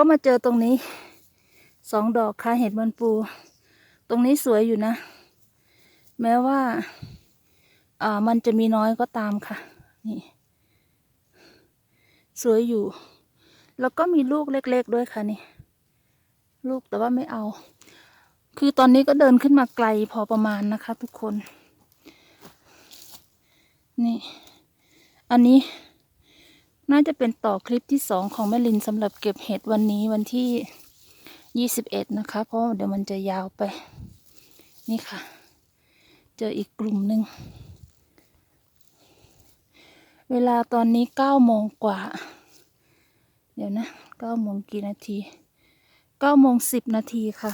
ก็มาเจอตรงนี้สองดอกค่ะเห็ดมันปู ตรงนี้สวยอยู่นะ แม้ว่าอ่ามันจะมีน้อยก็ตามค่ะ นี่ สวยอยู่ แล้วก็มีลูกเล็ก ๆ ด้วยค่ะนี่ ลูกแต่ว่าไม่เอา คือตอนนี้ก็เดินขึ้นมาไกลพอประมาณนะคะ ทุกคน นี่ อันนี้ น่าจะเป็นต่อคลิปที่สองของแม่ลินสำหรับเก็บเห็ดวันนี้วันที่ยี่สิบเอ็ดนะคะ เพราะเดี๋ยวมันจะยาวไป นี่ค่ะ เจออีกกลุ่มหนึ่ง เวลาตอนนี้เก้าโมงกว่า เดี๋ยวนะเก้าโมงกี่นาทีเก้าโมงสิบนาทีค่ะ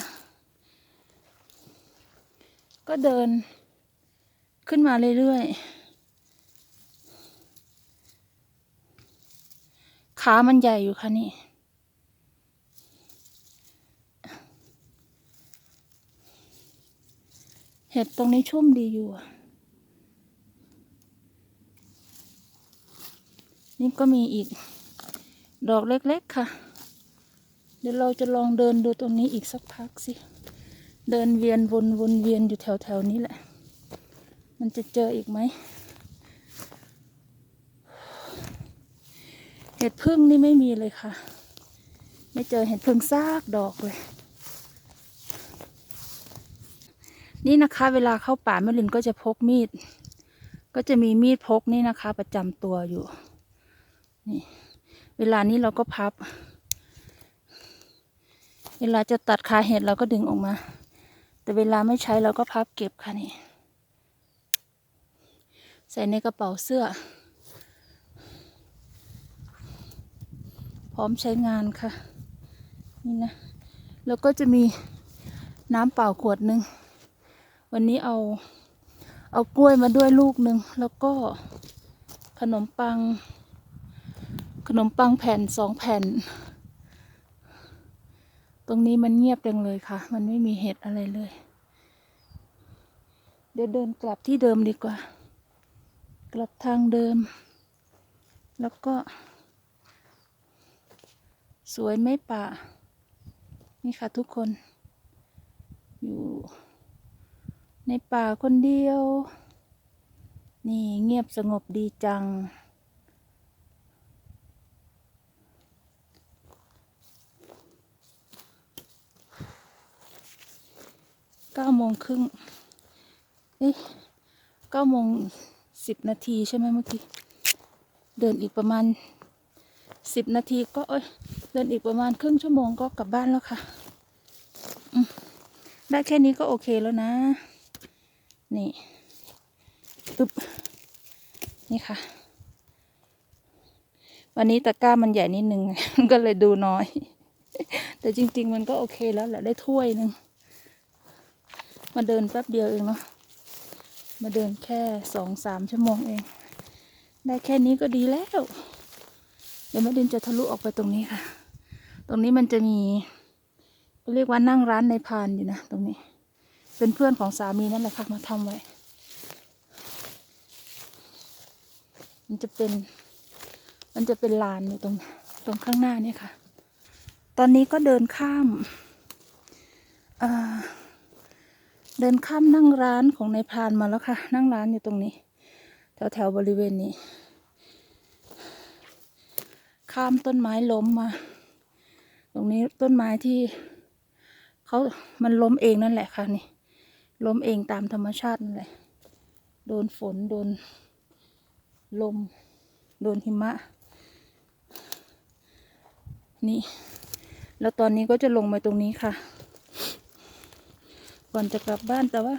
ก็เดินขึ้นมาเรื่อยๆ ขามันใหญ่อยู่ค่ะนี่ เห็ดตรงนี้ชุ่มดีอยู่ นี่ก็มีอีก ดอกเล็กๆค่ะ เดี๋ยวเราจะลองเดินดูตรงนี้อีกสักพักสิ เดินเวียนวนวนเวียนอยู่แถวๆนี้แหละ มันจะเจออีกไหม ห็ดพึ่งนี่ไม่มีเลยค่ะ ไม่เจอเห็ดพึ่งซากดอกเลย นี่นะคะ เวลาเข้าป่าแม่ลินก็จะพกมีด ก็จะมีมีดพกนี่นะคะ ประจำตัวอยู่นี่เวลานี้เราก็พับ เวลาจะตัดคาเห็ดเราก็ดึงออกมา แต่เวลาไม่ใช้เราก็พับเก็บค่ะนี่ ใส่ในกระเป๋าเสื้อ พร้อมใช้งานค่ะ นี่นะ แล้วก็จะมีน้ำเปล่าขวดหนึ่ง วันนี้เอาเอากล้วยมาด้วยลูกหนึ่ง แล้วก็ขนมปัง ขนมปังแผ่นสองแผ่น ตรงนี้มันเงียบจังเลยค่ะ มันไม่มีเห็ดอะไรเลย เดี๋ยวเดินกลับที่เดิมดีกว่า กลับทางเดิม แล้วก็ สวยไหมป่า นี่ค่ะทุกคน อยู่ ในป่าคนเดียว นี่เงียบสงบดีจัง เก้าโมงครึ่งเอ๊ะเก้าโมงสิบนาทีใช่ไหมเมื่อกี้ เดินอีกประมาณสิบนาทีก็เอ้ย เดินอีกประมาณครึ่งชั่วโมงก็กลับบ้านแล้วค่ะ ได้แค่นี้ก็โอเคแล้วนะ นี่ปึ๊บนี่ค่ะ วันนี้ตะกร้ามันใหญ่นิดนึง ก็เลยดูน้อย แต่จริง ๆ มันก็โอเคแล้วแหละได้ถ้วยหนึ่งมาเดินแป๊บเดียวเองเนาะมาเดินแค่สองสามชั่วโมงเอง ได้แค่นี้ก็ดีแล้ว เดี๋ยวแม่ดินจะทะลุออกไปตรงนี้ค่ะ ตรงนี้มันจะมีเรียกว่านั่งร้านในพานอยู่นะตรงนี้ เป็นเพื่อนของสามีนั่นแหละค่ะมาทำไว้ มันจะเป็น มันจะเป็นลานอยู่ตรงตรงข้างหน้าเนี่ยค่ะ ตอนนี้ก็เดินข้ามอ่าเดินข้ามนั่งร้านของนายพรานมาแล้วค่ะ นั่งร้านอยู่ตรงนี้ แถวแถวบริเวณนี้ ข้ามต้นไม้ล้มมา ตรงนี้ต้นไม้ที่เขามันล้มเองนั่นแหละค่ะนี่ ล้มเองตามธรรมชาตินั่นแหละ โดนฝน โดนลม โดนหิมะ นี่ แล้วตอนนี้ก็จะลงมาตรงนี้ค่ะ ก่อนจะกลับบ้านแต่ว่า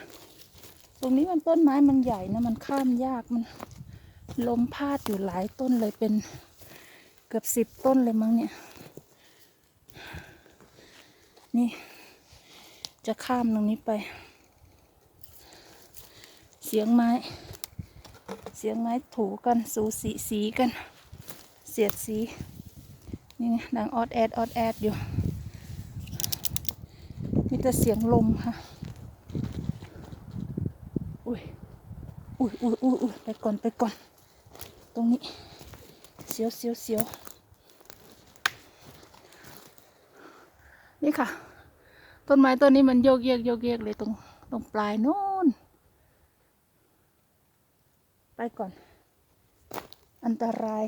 ตรงนี้มันต้นไม้มันใหญ่นะ มันข้ามยากมันล้มพาดอยู่หลายต้นเลยเป็นเกือบสิบต้นเลยมั้งเนี่ย นี่ จะข้ามตรงนี้ไป เสียงไม้ เสียงไม้ถูกันสูสีสีกัน เสียดสี นี่ดังออดแอดออดแอดอยู่มีแต่เสียงลมค่ะ อุ้ย อุ้ยอุ้ยอุ้ยอุ้ยไปก่อนไปก่อน ตรงนี้ เสียวเสียวเสียว นี่ค่ะ ต้นไม้ต้นนี้มันโยกเยกโยกเยกเลยตรงตรงปลายโน้นไปก่อน อันตราย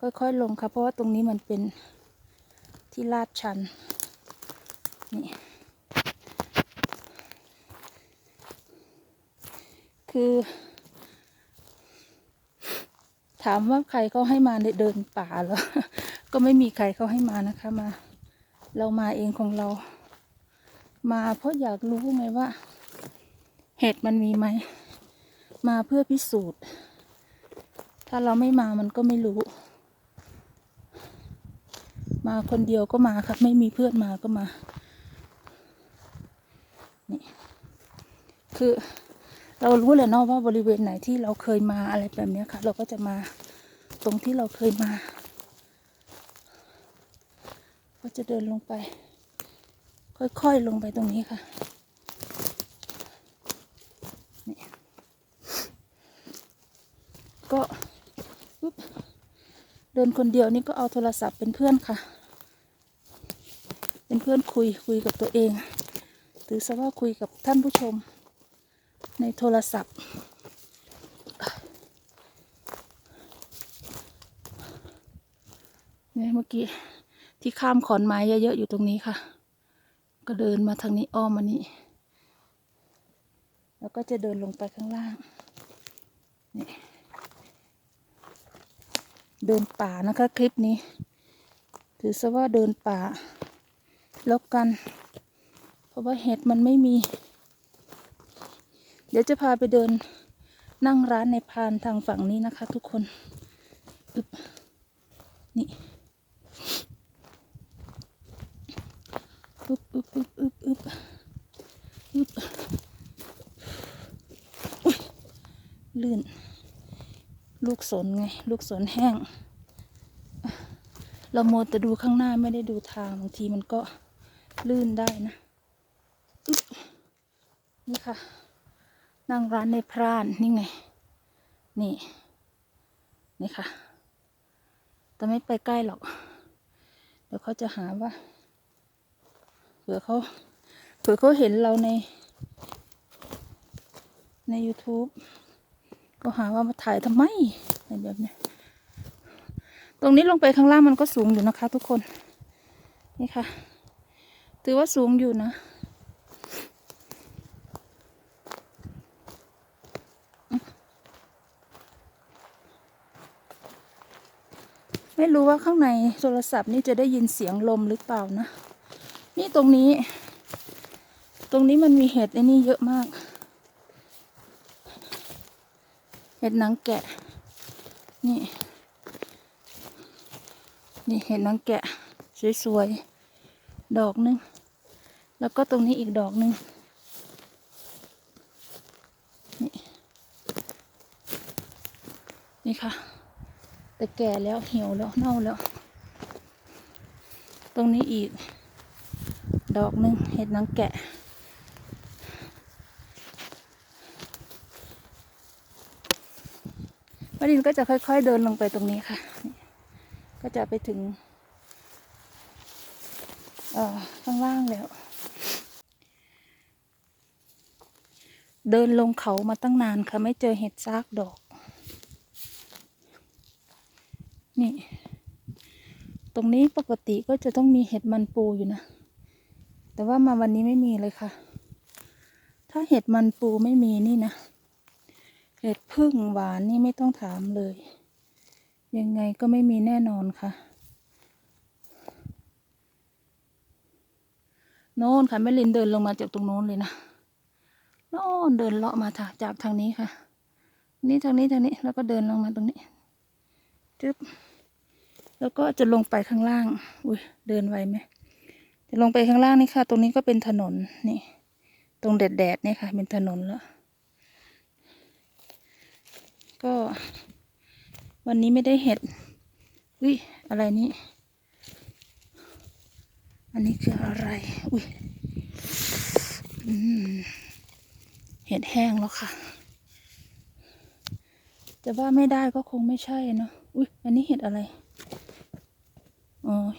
ค่อยๆลงค่ะ เพราะว่าตรงนี้มันเป็นที่ลาดชัน นี่ คือ ถามว่าใครเขาให้มาเดินป่าเหรอ ก็ไม่มีใครเขาให้มานะคะมา เรามาเองของเรา มาเพราะอยากรู้ไงว่า เห็ดมันมีไหม มาเพื่อพิสูจน์ ถ้าเราไม่มามันก็ไม่รู้ มาคนเดียวก็มาครับ ไม่มีเพื่อนมาก็มา นี่ คือเรารู้เลยเนาะว่าบริเวณไหนที่เราเคยมาอะไรแบบนี้ค่ะ เราก็จะมาตรงที่เราเคยมา ก็จะเดินลงไป ค่อยๆลงไปตรงนี้ค่ะนี่ก็ปุ๊บเดินคนเดียวนี่ก็เอาโทรศัพท์เป็นเพื่อนค่ะ เป็นเพื่อนคุยคุยกับตัวเองถือซะว่าคุยกับท่านผู้ชมในโทรศัพท์เนี่ยเมื่อกี้ ที่ข้ามขอนไม้เยอะๆอยู่ตรงนี้ค่ะ ก็เดินมาทางนี้อ้อมมานี่แล้วก็จะเดินลงไปข้างล่างนี่เดินป่านะคะคลิปนี้ ถือซะว่าเดินป่า แล้วกัน เพราะว่าเห็ดมันไม่มี เดี๋ยวจะพาไปเดินนั่งร้านในพานทางฝั่งนี้นะคะทุกคนอึบนี่ อึบอึบอึบอึบลื่น ลูกสนไง ลูกสนแห้ง เราโมแต่ดูข้างหน้าไม่ได้ดูทางบางทีมันก็ลื่นได้นะ นี่ค่ะ นั่งร้านในพราน นี่ไง นี่ นี่ค่ะ แต่ไม่ไปใกล้หรอก เดี๋ยวเขาจะหาว่า ผื่อเขาเผื่อเขาเห็นเราใน ใน YouTube ก็หาว่ามาถ่ายทำไมอะไรแบบนี้ตรงนี้ลงไปข้างล่างมันก็สูงอยู่นะคะ ทุกคน นี่ค่ะ ถือว่าสูงอยู่นะไม่รู้ว่าข้างในโทรศัพท์นี่จะได้ยินเสียงลมหรือเปล่านะ ตรงนี้ ตรงนี้มันมีเห็ดไอ้นี่เยอะมาก เห็ดหนังแกะ นี่ นี่เห็ดหนังแกะ สวยๆ ดอกหนึง แล้วก็ตรงนี้อีกดอกหนึงนี่นี่ค่ะ แต่แก่แล้วเหี่ยวแล้วเน่าแล้ว ตรงนี้อีก ดอกหนึ่งเห็ดนางแกะ วดินก็จะค่อย ๆ เดินลงไปตรงนี้ค่ะ ก็จะไปถึง เอ่อข้างล่างแล้ว เดินลงเขามาตั้งนานค่ะ ไม่เจอเห็ดซากดอก นี่ตรงนี้ปกติก็จะต้องมีเห็ดมันปูอยู่นะ แต่ว่ามาวันนี้ไม่มีเลยค่ะ ถ้าเห็ดมันปูไม่มีนี่นะ เห็ดพึ่งหวานนี่ไม่ต้องถามเลย ยังไงก็ไม่มีแน่นอนค่ะ โน่นค่ะแม่ลินเดินลงมาจากตรงโน้นเลยนะ โน่นเดินเลาะมาทาจากทางนี้ค่ะ นี่ทางนี้ทางนี้แล้วก็เดินลงมาตรงนี้จึ๊บแล้วก็จะลงไปข้างล่าง อุ้ยเดินไวไหม จะลงไปข้างล่างนี่ค่ะ ตรงนี้ก็เป็นถนนนี่ ตรงแดดแดดๆนี่ค่ะ เป็นถนนแล้ว ก็ วันนี้ไม่ได้เห็ดอุ้ยอะไรนี่อันนี้คืออะไรอุ้ยเห็ดแห้งแล้วค่ะ จะว่าไม่ได้ก็คงไม่ใช่เนาะอุ้ยอันนี้เห็ดอะไรอ้ย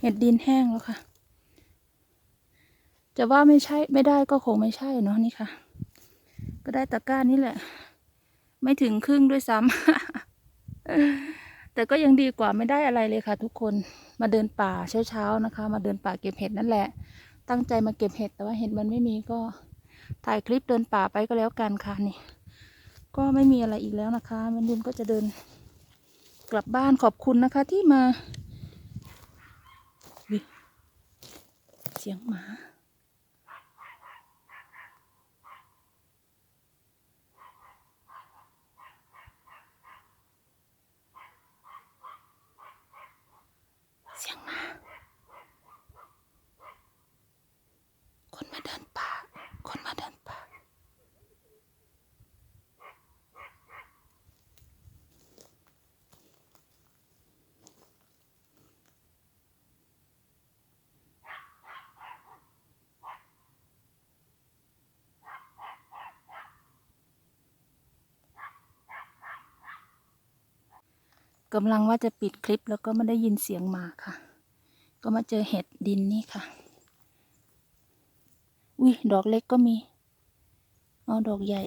เห็ดดินแห้งแล้วค่ะ จะว่าไม่ใช่ไม่ได้ก็คงไม่ใช่เนาะนี่ค่ะ ก็ได้ตะกร้านี่แหละ ไม่ถึงครึ่งด้วยซ้ำ แต่ก็ยังดีกว่าไม่ได้อะไรเลยค่ะ ทุกคนมาเดินป่าเช้าๆนะคะ มาเดินป่าเก็บเห็ดนั่นแหละ ตั้งใจมาเก็บเห็ดแต่ว่าเห็ดมันไม่มีก็ถ่ายคลิปเดินป่าไปก็แล้วกันค่ะนี่ ก็ไม่มีอะไรอีกแล้วนะคะมันยุนก็จะเดินกลับบ้านขอบคุณนะคะที่มาเสียงหมา เสียงหมา คนมาเดินป่า คนมาเดินป่า กำลังว่าจะปิดคลิปแล้วก็ไม่ได้ยินเสียงหมาค่ะ ก็มาเจอเห็ดดินนี่ค่ะ อุ้ยดอกเล็กก็มีเอาดอกใหญ่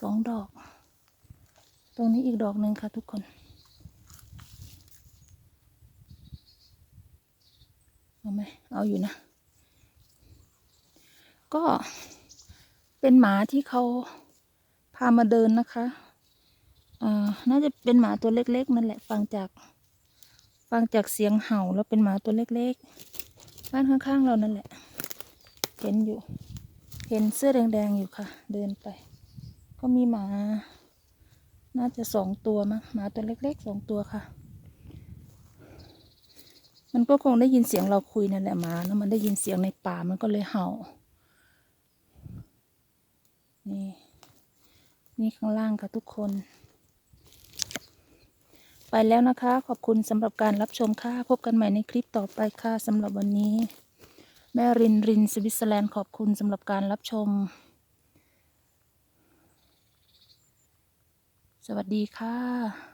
สองดอก ตรงนี้อีกดอกหนึ่งค่ะทุกคนเอาไหมเอาอยู่นะ ก็เป็นหมาที่เขาพามาเดินนะคะอ่าน่าจะเป็นหมาตัวเล็กๆนั่นแหละ ฟังจาก ฟังจากเสียงเห่าแล้วเป็นหมาตัวเล็กๆ บ้านข้างๆเรานั่นแหละ เห็นอยู่ เห็นเสื้อแดงๆอยู่ค่ะ เดินไป ก็มีหมา น่าจะสองตัวมั้งหมาตัวเล็กๆสองตัวค่ะมันก็คงได้ยินเสียงเราคุยนั่นแหละหมาแล้วมันได้ยินเสียงในป่ามันก็เลยเห่า นี่ นี่ข้างล่างค่ะทุกคน ไปแล้วนะคะ ขอบคุณสำหรับการรับชมค่ะ พบกันใหม่ในคลิปต่อไปค่ะสำหรับวันนี้ แม่รินรินสวิตเซอร์แลนด์ขอบคุณสำหรับการรับชม สวัสดีค่ะ